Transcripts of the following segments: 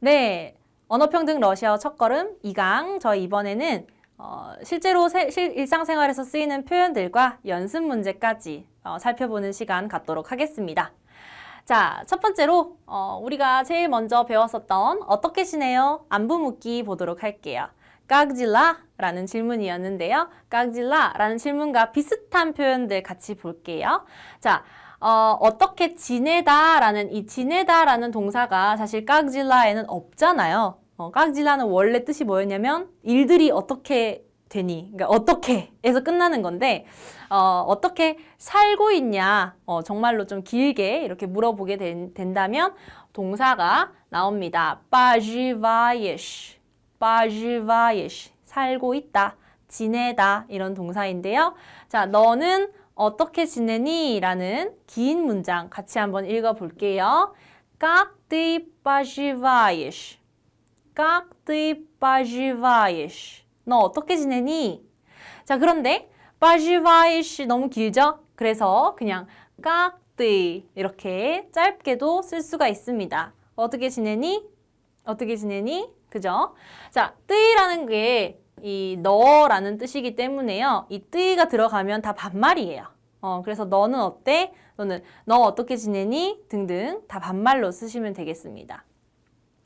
네, 언어평등 러시아어 첫걸음 2강. 저희 이번에는 어, 실제로 세- 실- 일상생활에서 쓰이는 표현들과 연습 문제까지 어, 살펴보는 시간 갖도록 하겠습니다. 자, 첫 번째로 어, 우리가 제일 먼저 배웠었던 어떻게 지내요? 안부 묻기 보도록 할게요. 깍질라라는 질문이었는데요. 깍질라라는 질문과 비슷한 표현들 같이 볼게요. 자, 어, 어떻게 지내다라는 이 지내다라는 동사가 사실 깍질라에는 없잖아요. 어, 깍질라는 원래 뜻이 뭐였냐면 일들이 어떻게 되니, 그러니까 어떻게에서 끝나는 건데 어, 어떻게 살고 있냐, 어, 정말로 좀 길게 이렇게 물어보게 된, 된다면 동사가 나옵니다. 빠지바예시, 빠지바예시, 살고 있다, 지내다 이런 동사인데요. 자, 너는 어떻게 지내니? 라는 긴 문장 같이 한번 읽어볼게요. Как ты поживаешь? Как ты поживаешь? 너 어떻게 지내니? 자, 그런데 поживаешь 너무 길죠? 그래서 그냥 как ты 이렇게 짧게도 쓸 수가 있습니다. 어떻게 지내니? 어떻게 지내니? 그죠? 자, 뜨이라는 게 이 너라는 뜻이기 때문에요. 이 뜨이가 들어가면 다 반말이에요. 어, 그래서 너는 어때? 너는 너 어떻게 지내니? 등등 다 반말로 쓰시면 되겠습니다.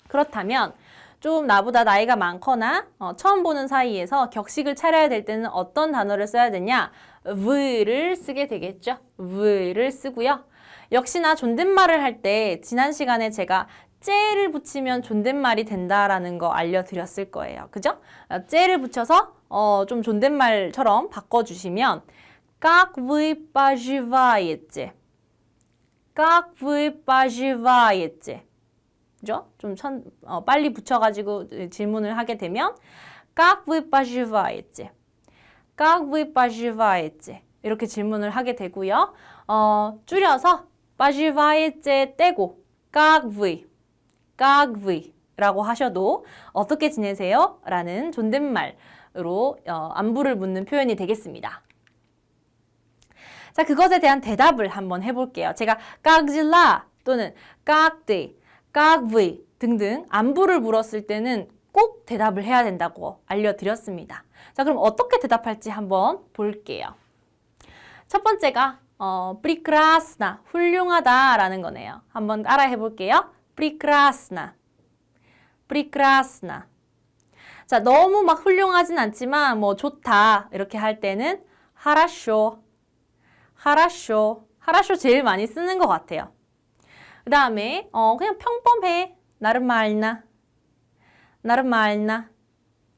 그렇다면 좀 나보다 나이가 많거나 어, 처음 보는 사이에서 격식을 차려야 될 때는 어떤 단어를 써야 되냐? v를 쓰게 되겠죠. v를 쓰고요. 역시나 존댓말을 할 때 지난 시간에 제가 째를 붙이면 존댓말이 된다라는 거 알려드렸을 거예요. 그죠? 어, 째를 붙여서 어, 좀 존댓말처럼 바꿔주시면 Как вы поживаете? Как вы поживаете? 그죠? 좀 천, 어, 빨리 붙여가지고 질문을 하게 되면 Как вы поживаете? Как вы поживаете? 이렇게 질문을 하게 되고요. 어, 줄여서 поживаете 떼고 Как вы? 까그이라고 하셔도 어떻게 지내세요? 라는 존댓말으로 어, 안부를 묻는 표현이 되겠습니다. 자, 그것에 대한 대답을 한번 해볼게요. 제가 까질라 또는 까그이, 까그이 등등 안부를 물었을 때는 꼭 대답을 해야 된다고 알려드렸습니다. 자, 그럼 어떻게 대답할지 한번 볼게요. 첫 번째가 어, 프리크라스나 훌륭하다라는 거네요. 한번 알아해 볼게요. прекрасно, прекрасно. 자, 너무 막 훌륭하진 않지만 뭐 좋다 이렇게 할 때는 хорошо, хорошо, хорошо 제일 많이 쓰는 것 같아요. 그 다음에 어, 그냥 평범해, нормально, нормально.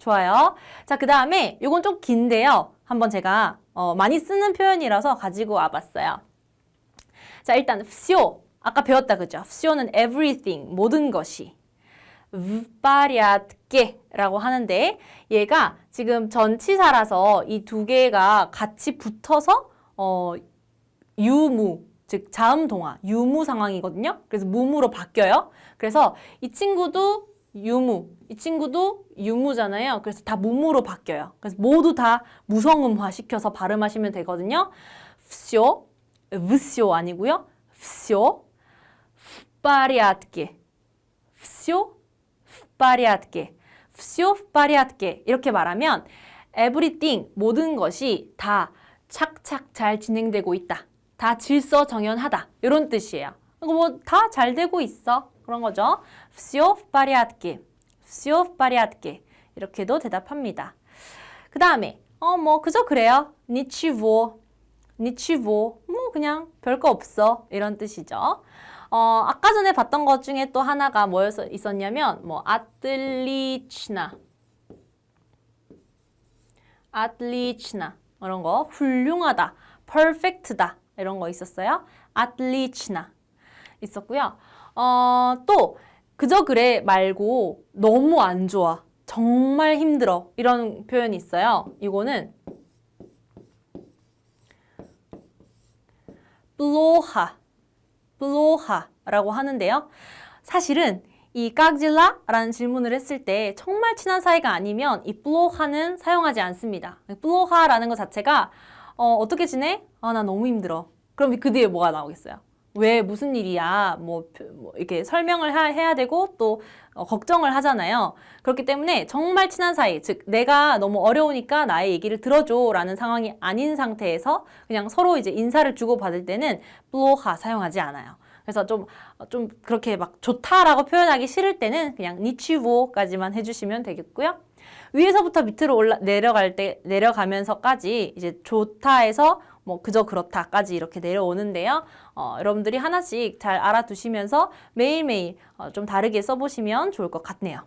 좋아요. 자, 그 다음에 요건 좀 긴데요. 한번 제가 어, 많이 쓰는 표현이라서 가지고 와봤어요. 자, 일단 все. 아까 배웠다 그죠? 수요는 everything, 모든 것이. 바리아게라고 하는데 얘가 지금 전치사라서 이 두 개가 같이 붙어서 어, 유무, 즉 자음 동화, 유무 상황이거든요. 그래서 무무로 바뀌어요. 그래서 이 친구도 유무, 이 친구도 유무잖아요. 그래서 다 무무로 바뀌어요. 그래서 모두 다 무성음화 시켜서 발음하시면 되거든요. fsio, 아니고요. 쇼. порядке, всё, в порядке, всё в порядке 이렇게 말하면 everything 모든 것이 다 착착 잘 진행되고 있다. 다 질서 정연하다. 이런 뜻이에요. 뭐 다 잘 되고 있어. 그런 거죠. всё в порядке. всё в порядке. 이렇게도 대답합니다. 그 다음에 어 뭐 그저 그래요. ничего. ничего. 뭐 그냥 별거 없어. 이런 뜻이죠. 어, 아까 전에 봤던 것 중에 또 하나가 뭐였었냐면 뭐 아틀리치나 아틀리치나 이런 거 훌륭하다, perfect다 이런 거 있었어요. 아틀리치나 있었고요. 어, 또 그저 그래 말고 너무 안 좋아. 정말 힘들어. 이런 표현이 있어요. 이거는 플로하 블로하라고 하는데요. 사실은 이 깍질라라는 질문을 했을 때 정말 친한 사이가 아니면 이 블로하는 사용하지 않습니다. 블로하라는 것 자체가 어, 어떻게 지내? 아, 나 너무 힘들어. 그럼 그 뒤에 뭐가 나오겠어요? 왜 무슨 일이야 뭐, 뭐 이렇게 설명을 하- 해야 되고 또 어, 걱정을 하잖아요. 그렇기 때문에 정말 친한 사이, 즉 내가 너무 어려우니까 나의 얘기를 들어줘라는 상황이 아닌 상태에서 그냥 서로 이제 인사를 주고 받을 때는 플로하 사용하지 않아요. 그래서 좀, 어, 좀 그렇게 막 좋다라고 표현하기 싫을 때는 그냥 니치보까지만 해주시면 되겠고요. 위에서부터 밑으로 올라 내려갈 때 내려가면서까지 이제 좋다에서 뭐 그저 그렇다까지 이렇게 내려오는데요. 어, 여러분들이 하나씩 잘 알아두시면서 매일매일 어, 좀 다르게 써보시면 좋을 것 같네요.